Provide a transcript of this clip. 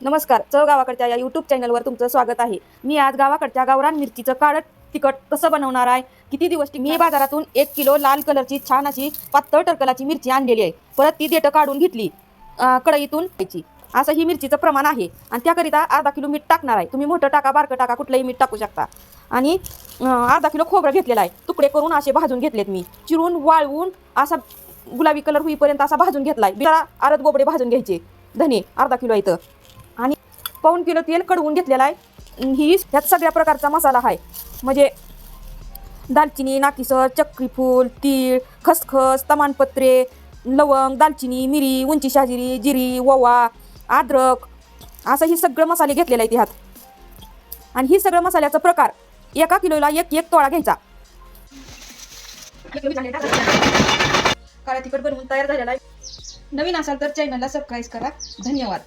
नमस्कार चव गावाकडच्या या यूट्यूब चॅनलवर तुमचं स्वागत आहे. मी आज गावाकडच्या गावरान मिरचीचं काळं तिखट कसं बनवणार आहे? किती दिवस मी बाजारातून एक किलो लाल कलरची छान अशी पातळ टरकलाची मिरची आणलेली आहे. परत ती देठं काढून घेतली कढईतून घ्यायची. असं ही मिरचीचं प्रमाण आहे आणि त्याकरिता अर्धा किलो मीठ टाकणार आहे. तुम्ही मोठं टाका बारकं टाका कुठलंही मीठ टाकू शकता. आणि अर्धा किलो खोबरं घेतलेलं आहे. तुकडे करून असे भाजून घेतलेत मी. चिरून वाळवून असा गुलाबी कलर होईपर्यंत असा भाजून घेतला आहे बिरा आरत गोबडे भाजून घ्यायचे. धने अर्धा किलो इथं. आणि पाऊण किलो तेल कडवून घेतलेलं आहे. ही ह्यात सगळ्या प्रकारचा मसाला आहे. म्हणजे दालचिनी नाकीसर चक्रीफूल तीळ खसखस तमानपत्रे लवंग दालचिनी मिरी उंची शाजिरी जिरी ओवा अद्रक असं हे सगळं मसाले घेतलेले आहेत ह्यात. आणि ही सगळं मसाल्याचा प्रकार एका किलोला एक एक तोळा घ्यायचा. काळा तिखट बनवून तयार झालेला आहे. नवीन असाल तर चॅनलला सबस्क्राईब करा. धन्यवाद.